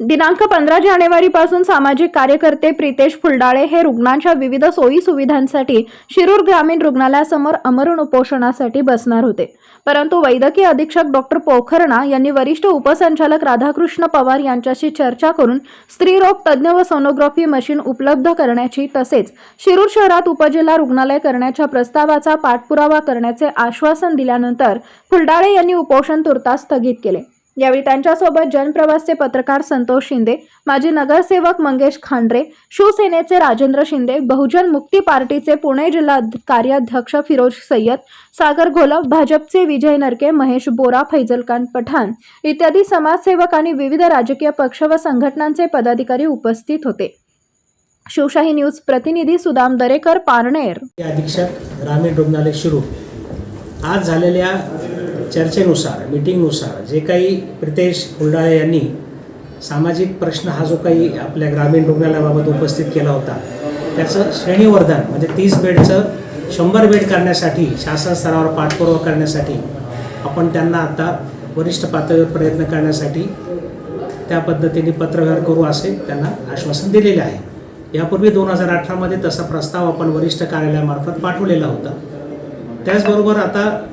दिनांक पंधरा जानेवारीपासून सामाजिक कार्यकर्ते प्रितेश फुलडाळे हे रुग्णांच्या विविध सोयी सुविधांसाठी शिरूर ग्रामीण रुग्णालयासमोर अमरण उपोषणासाठी बसणार होते. परंतु वैद्यकीय अधीक्षक डॉक्टर पोखरणा यांनी वरिष्ठ उपसंचालक राधाकृष्ण पवार यांच्याशी चर्चा करून स्त्रीरोग तज्ज्ञ व सोनोग्राफी मशीन उपलब्ध करण्याची तसेच शिरूर शहरात उपजिल्हा रुग्णालय करण्याच्या प्रस्तावाचा पाठपुरावा करण्याचे आश्वासन दिल्यानंतर फुलडाळे यांनी उपोषण तुर्तास स्थगित केले. यावेळी त्यांच्यासोबत जनप्रवासचे पत्रकार संतोष शिंदे माजी नगरसेवक मंगेश खांडरे शिवसेनेचे राजेंद्र शिंदे बहुजन मुक्ती पार्टीचे पुणे जिल्हा कार्याध्यक्ष फिरोज सय्यद सागर घोलप भाजपचे विजय नरके महेश बोरा फैजलखान पठाण इत्यादी समाजसेवक आणि विविध राजकीय पक्ष व संघटनांचे पदाधिकारी उपस्थित होते. शिवशाही न्यूज प्रतिनिधी सुदाम दरेकर पारनेर. अधीक्षक ग्रामीण रुग्णालय शिरू आज झालेल्या चर्चेनुसार मीटिंगनुसार जे काही प्रितेश फुलडाळे यांनी सामाजिक प्रश्न हा जो काही आपल्या ग्रामीण रुग्णालयाबाबत उपस्थित केला होता त्याचं श्रेणीवर्धन म्हणजे तीस बेडचं शंभर बेड करण्यासाठी शासन स्तरावर पाठपुरावा करण्यासाठी आपण त्यांना आता वरिष्ठ पातळीवर प्रयत्न करण्यासाठी त्या पद्धतीने पत्रव्यवहार करू असे त्यांना आश्वासन दिलेले आहे. यापूर्वी दोन हजार अठरामध्ये तसा प्रस्ताव आपण वरिष्ठ कार्यालयामार्फत पाठवलेला होता. त्याचबरोबर आता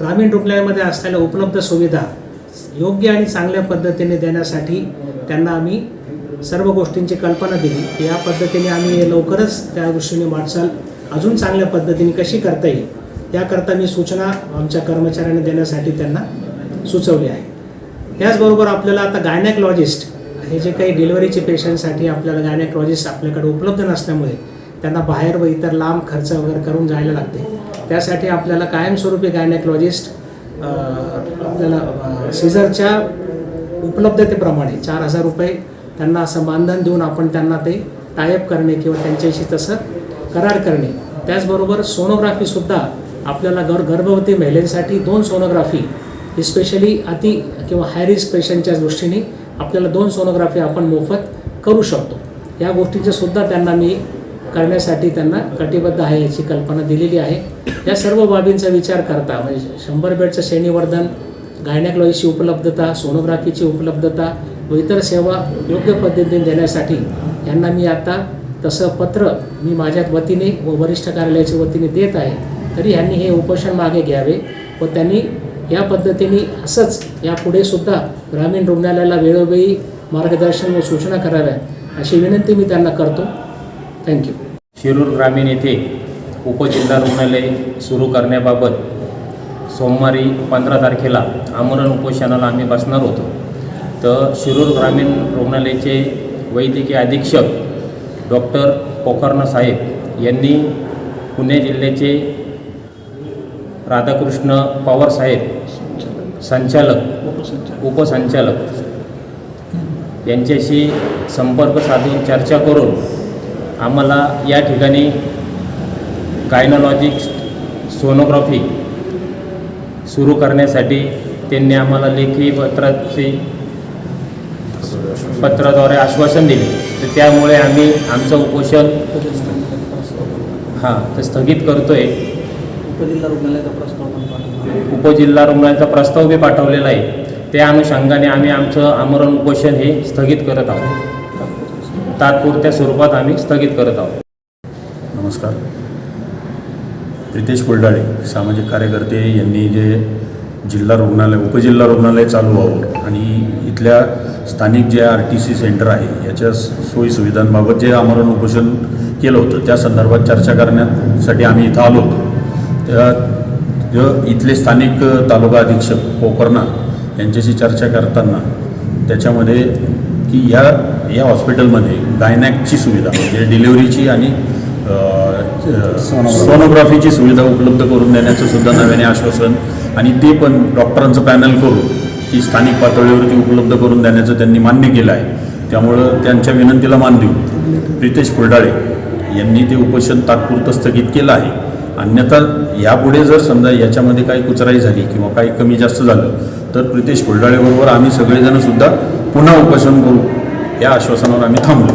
ग्रामीण रुग्णालयामध्ये असलेल्या उपलब्ध सुविधा योग्य आणि चांगल्या पद्धतीने देण्यासाठी त्यांना आम्ही सर्व गोष्टींची कल्पना दिली की या पद्धतीने आम्ही लवकरच त्या दृष्टीने वाटचाल अजून चांगल्या पद्धतीने कशी करता येईल याकरता मी सूचना आमच्या कर्मचाऱ्यांना देण्यासाठी त्यांना सुचवली आहे. त्याचबरोबर आपल्याला आता गायनॅकलॉजिस्ट हे जे काही डिलिव्हरीचे पेशंटसाठी आपल्याला गायनॅकलॉजिस्ट आपल्याकडे उपलब्ध नसल्यामुळे त्यांना बाहेर व इतर लांब खर्च वगैरे करून जायला लागते. त्यासाठी आपल्याला कायमस्वरूपी गायनेकॉलॉजिस्ट आपल्याला सीझरच्या उपलब्धतेप्रमाणे चार हजार रुपये त्यांना असं मानधन देऊन आपण त्यांना ते टायअप करणे किंवा त्यांच्याशी तसं करार करणे. त्याचबरोबर सोनोग्राफीसुद्धा आपल्याला गर गर्भवती महिलेसाठी दोन सोनोग्राफी स्पेशली अति किंवा हाय रिस्क पेशंटच्या दृष्टीने आपल्याला दोन सोनोग्राफी आपण मोफत करू शकतो. या गोष्टींचे सुद्धा त्यांना मी करण्यासाठी त्यांना कटिबद्ध आहे याची कल्पना दिलेली आहे. या सर्व बाबींचा विचार करता म्हणजे शंभर बेडचं श्रेणीवर्धन गायनॅकलॉजीची उपलब्धता सोनोग्राफीची उपलब्धता व इतर सेवा योग्य पद्धतीने देण्यासाठी यांना मी आता तसं पत्र मी माझ्या वतीने व वरिष्ठ कार्यालयाच्या वतीने देत आहे. तरी यांनी हे उपोषण मागे घ्यावे व त्यांनी या पद्धतीने असंच यापुढे सुद्धा ग्रामीण रुग्णालयाला वेळोवेळी मार्गदर्शन व सूचना कराव्यात अशी विनंती मी त्यांना करतो. थँक्यू शिरूर ग्रामीण येथे उपजिल्हा रुग्णालय सुरू करण्याबाबत सोमवारी पंधरा तारखेला आमरण उपोषणाला आम्ही बसणार होतो. तर शिरूर ग्रामीण रुग्णालयाचे वैद्यकीय अधीक्षक डॉक्टर पोखर्ण साहेब यांनी पुणे जिल्ह्याचे राधाकृष्ण पवार साहेब संचालक उपसंचालक यांच्याशी संपर्क साधून चर्चा करून आम्हाला या ठिकाणी गायनॉलॉजिक सोनोग्राफी सुरू करण्यासाठी त्यांनी आम्हाला लेखी पत्राची पत्राद्वारे आश्वासन दिले. तर त्यामुळे आम्ही आमचं उपोषण हां तर स्थगित करतोय. उपजिल्हा रुग्णालयाचा प्रस्ताव उपजिल्हा रुग्णालयाचा प्रस्ताव बी पाठवलेला आहे. त्या अनुषंगाने आम्ही आमचं आमरण उपोषण हे स्थगित करत आहोत. तात्पुरत्या स्वरूपात आम्ही स्थगित करत आहोत. नमस्कार. प्रितेश फुलडाळे सामाजिक कार्यकर्ते यांनी जे जिल्हा रुग्णालय उपजिल्हा रुग्णालय चालू व्हावं आणि इथल्या स्थानिक जे आर टी सी सेंटर आहे याच्या सोयीसुविधांबाबत जे आमरण उपोषण केलं होतं त्या संदर्भात चर्चा करण्यासाठी आम्ही इथं आलो होतो. त्या इथले स्थानिक तालुका अधीक्षक पोकर्णा यांच्याशी चर्चा करताना त्याच्यामध्ये की या या हॉस्पिटलमध्ये डायनॅकची सुविधा म्हणजे डिलिव्हरीची आणि सोनोग्राफीची सुविधा उपलब्ध करून देण्याचं सुद्धा नव्याने आश्वासन. आणि ते पण डॉक्टरांचं पॅनल करून की स्थानिक पातळीवरती उपलब्ध करून देण्याचं त्यांनी मान्य केलं आहे. त्यामुळं त्यांच्या विनंतीला मान देऊन प्रितेश फुलडाळे यांनी ते उपोषण तात्पुरतं स्थगित केलं आहे. अन्यथा यापुढे जर समजा याच्यामध्ये काही कुचराई झाली किंवा काही कमी जास्त झालं तर प्रितेश फुलडाळेबरोबर आम्ही सगळेजणसुद्धा पुन्हा उपोषण करू या आश्वासनावर आम्ही थांबलो.